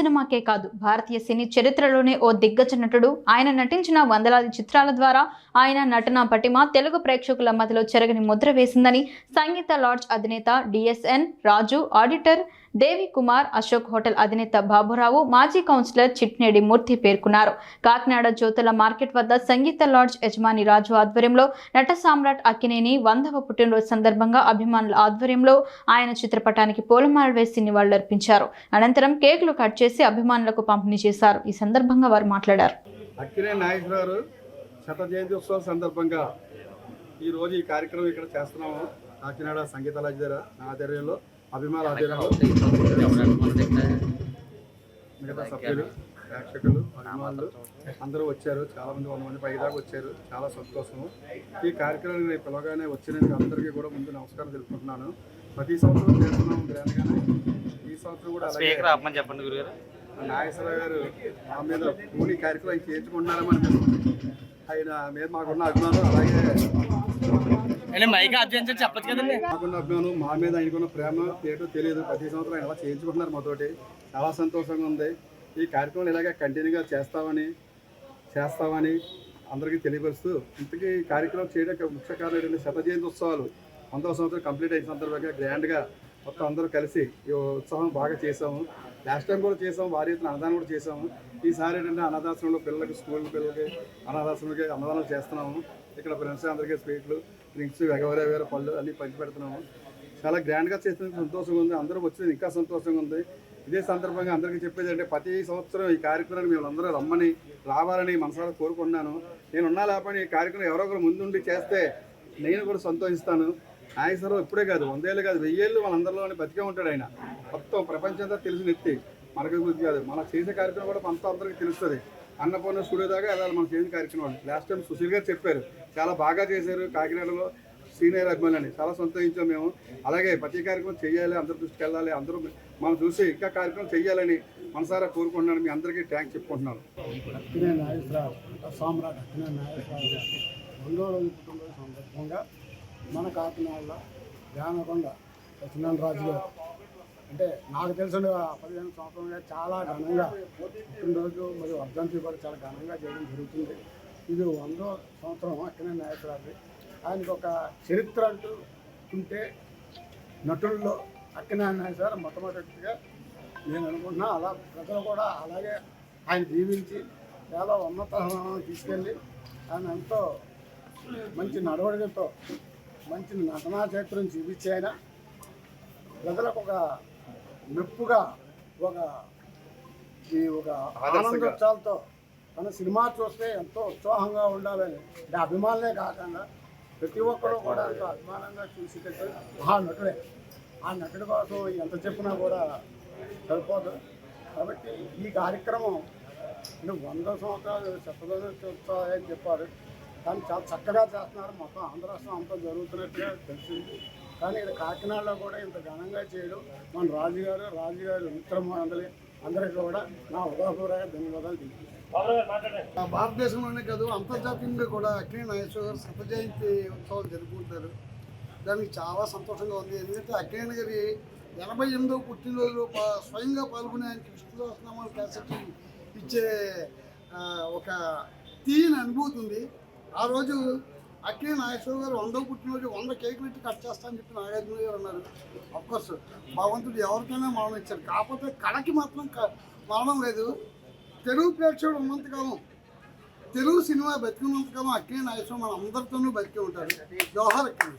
సినిమాకే కాదు. భారతీయ సినీ చరిత్రలోనే ఓ దిగ్గజ నటుడు. ఆయన నటించిన వందలాది చిత్రాల ద్వారా ఆయన నటన పటిమ తెలుగు ప్రేక్షకుల మధ్యలో చెరగని ముద్ర వేసిందని సంగీత లాడ్జ్ అధినేత D S N Raju auditor Devi Kumar Ashok hotel అధినేత బాబురావు మాజీ కౌన్సిలర్ చిట్నేడి మూర్తి పేర్కొన్నారు. కాకినాడ జ్యోతుల మార్కెట్ వద్ద సంగీత లాడ్జ్ యజమాని రాజు ఆధ్వర్యంలో నట సామ్రాట్ అక్కినేని వందవ పుట్టినరోజు సందర్భంగా అభిమానుల ఆధ్వర్యంలో ఆయన చిత్రపటానికి పూలమాల వేసి నివాళులర్పించారు. అనంతరం కేకులు కట్ చేసి అభిమానులకు పంపిణీ చేశారు. ఈ సందర్భంగా వారు మాట్లాడారు. అక్కినే శత జయంతి ఉత్సవం సందర్భంగా ఈరోజు ఈ కార్యక్రమం ఇక్కడ చేస్తున్నాము. కాకినాడ సంగీత లాజ్ దగ్గర ఆధ్వర్యంలో. అభిమాన మిగతా సభ్యులు ప్రేక్షకులు అభిమానులు అందరూ వచ్చారు. చాలా మంది వంద మంది పైదాకా వచ్చారు. చాలా సంతోషము. ఈ కార్యక్రమాన్ని నేను పిలవగానే వచ్చినందుకు అందరికీ కూడా ముందు నమస్కారం తెలుపుకుంటున్నాను. ప్రతి సంవత్సరం చేస్తున్నాము గ్రాండ్గానే. ఈ సంవత్సరం కూడా అలాగే చెప్పండి గురుగారు. నాగేశ్వరరావు గారు మా మీద కూలి కార్యక్రమం చేయించుకుంటున్నారని అనిపిస్తుంది. ఆయన మీద మాకున్న అభిమానం అలాగే మైక్ ఆఫ్ చెప్పచ్చు కదండి. అభిమానం మా మీద ఆయనకున్న ప్రేమ ఏటో తెలియదు. ప్రతి సంవత్సరం ఆయన అలా చేయించుకుంటున్నారు మాతోటి. చాలా సంతోషంగా ఉంది. ఈ కార్యక్రమం ఇలాగే కంటిన్యూగా చేస్తామని చేస్తామని అందరికీ తెలియపరుస్తూ ఇంతకీ ఈ కార్యక్రమం చేయడానికి ముఖ్య కారణం ఏంటంటే శత జయంతి ఉత్సవాలు. వందవ సంవత్సరం కంప్లీట్ అయిన సందర్భంగా గ్రాండ్గా మొత్తం అందరూ కలిసి ఈ ఉత్సవం బాగా చేసాము లాస్ట్ టైం కూడా చేసాము వారి ఎత్తున అన్నదానం కూడా చేసాము ఈసారి ఏంటంటే అనాథాశ్రమంలో పిల్లలకి స్కూల్ పిల్లలకి అనాథాశ్రమంకి అన్నదానం చేస్తున్నాము. ఇక్కడ ఫ్రెండ్స్ అందరికీ స్వీట్లు డ్రింక్స్ వేరే వేరే పళ్ళు అన్నీ పంచి పెడుతున్నాము. చాలా గ్రాండ్గా చేసినందుకు సంతోషంగా ఉంది. అందరూ వచ్చింది ఇంకా సంతోషంగా ఉంది. ఇదే సందర్భంగా అందరికీ చెప్పేది అంటే ప్రతి సంవత్సరం ఈ కార్యక్రమాన్ని మేము అందరూ రమ్మని రావాలని మనసారా కోరుకున్నాను నేను ఉన్నా లేకపోయినా ఈ కార్యక్రమం ఎవరో ఒకరు ముందుండి చేస్తే నేను కూడా సంతోషిస్తాను. నాగేశ్వరరావు ఇప్పుడే కాదు వందేళ్ళు కాదు వెయ్యేళ్ళు మనందరిలోనే బతికే ఉంటాడు ఆయన. మొత్తం ప్రపంచంతో తెలిసిన ఎత్తి మనకి గురించి కాదు మనం చేసే కార్యక్రమం కూడా మనతో అందరికీ తెలుస్తుంది. అన్నపూర్ణ స్టూడియో దాకా వెళ్ళాలి మనం చేసిన కార్యక్రమం. లాస్ట్ టైం సుశీల్ గారు చెప్పారు చాలా బాగా చేశారు కాకినాడలో సీనియర్ అభిమానులని చాలా సంతోషించాం మేము. అలాగే ప్రతి కార్యక్రమం చేయాలి అందరి దృష్టికి వెళ్ళాలి అందరూ మనం చూసి ఇంకా కార్యక్రమం చేయాలని మనసారా కోరుకుంటున్నాను. మీ అందరికీ ట్యాంక్ చెప్పుకుంటున్నాను. సామ్రాట్ అక్కినే రోజు సందర్భంగా మన కాకినాడలో జానకొండ సత్యనారాయణ రాజు గారు. అంటే నాకు తెలిసిన పదిహేను సంవత్సరంగా చాలా ఘనంగా పుట్టినరోజు మరియు వర్ధంతి కూడా చాలా ఘనంగా చేయడం జరుగుతుంది. ఇది వందో సంవత్సరం అక్కినే నాయకురాజు ఆయనకు ఒక చరిత్ర అంటూ ఉంటే నటుల్లో అక్కినే నాగేశ్వర మొట్టమొదటిగా. నేను అనుకుంటున్నా అలా ప్రజలు కూడా అలాగే ఆయన దీవించి చాలా ఉన్నత తీసుకెళ్ళి ఆయన ఎంతో మంచి నడవడికతో మంచి నటనా చరిత్రం చూపించి ఆయన. ప్రజలకు ఒక మెప్పుగా ఒక ఈ ఒక ఆనందోత్సాలతో తన సినిమా చూస్తే ఎంతో ఉత్సాహంగా ఉండాలని. అంటే అభిమానులే కాకుండా ప్రతి ఒక్కరూ కూడా ఎంతో అభిమానంగా చూసేటట్టు మహా నటుడే. ఆ నటుడి కోసం ఎంత చెప్పినా కూడా సరిపోదు. కాబట్టి ఈ కార్యక్రమం వంద సంవత్సరాలు శతదోత్సవాలు అని చెప్పారు. దాన్ని చాలా చక్కగా చేస్తున్నారు. మొత్తం ఆంధ్ర రాష్ట్రం అంతా జరుగుతున్నట్టుగా తెలిసింది. కానీ ఇక్కడ కాకినాడలో కూడా ఇంత ఘనంగా చేయడం మన రాజుగారు రాజుగారు మిత్రం అందరికీ కూడా నా ఉదాహరణ ధన్యవాదాలు తెలియజేస్తాను భారతదేశంలోనే కాదు అంతర్జాతీయంగా కూడా అక్కినే నాగేశ్వర గారు శత జయంతి ఉత్సవాలు జరుపుకుంటారు దానికి చాలా సంతోషంగా ఉంది. ఎందుకంటే అక్కినేని గారి ఎనభై ఎనిమిదో పుట్టినరోజు స్వయంగా పాల్గొనే ఆయనకి విష్ణుదాసనామాల క్యాసెట్ ఇచ్చే ఒక తీయని అనుభూతి ఉంది. ఆ రోజు అక్కినే నాగేశ్వర గారు వందో పుట్టినరోజు వంద కేకులు పెట్టి కట్ చేస్తా అని చెప్పి నాగార్జున గారు అన్నారు. అఫ్కోర్స్ భగవంతుడు ఎవరికైనా మరణం ఇచ్చారు కాకపోతే కళకి మాత్రం క- మరణం లేదు. తెలుగు ప్రేక్షకుడు ఉన్నంతకాలం తెలుగు సినిమా బతికినంతకాలం అక్కినే నాగేశ్వరం మన అందరితోనూ బతికి ఉంటారు జవహర్ అక్కినే.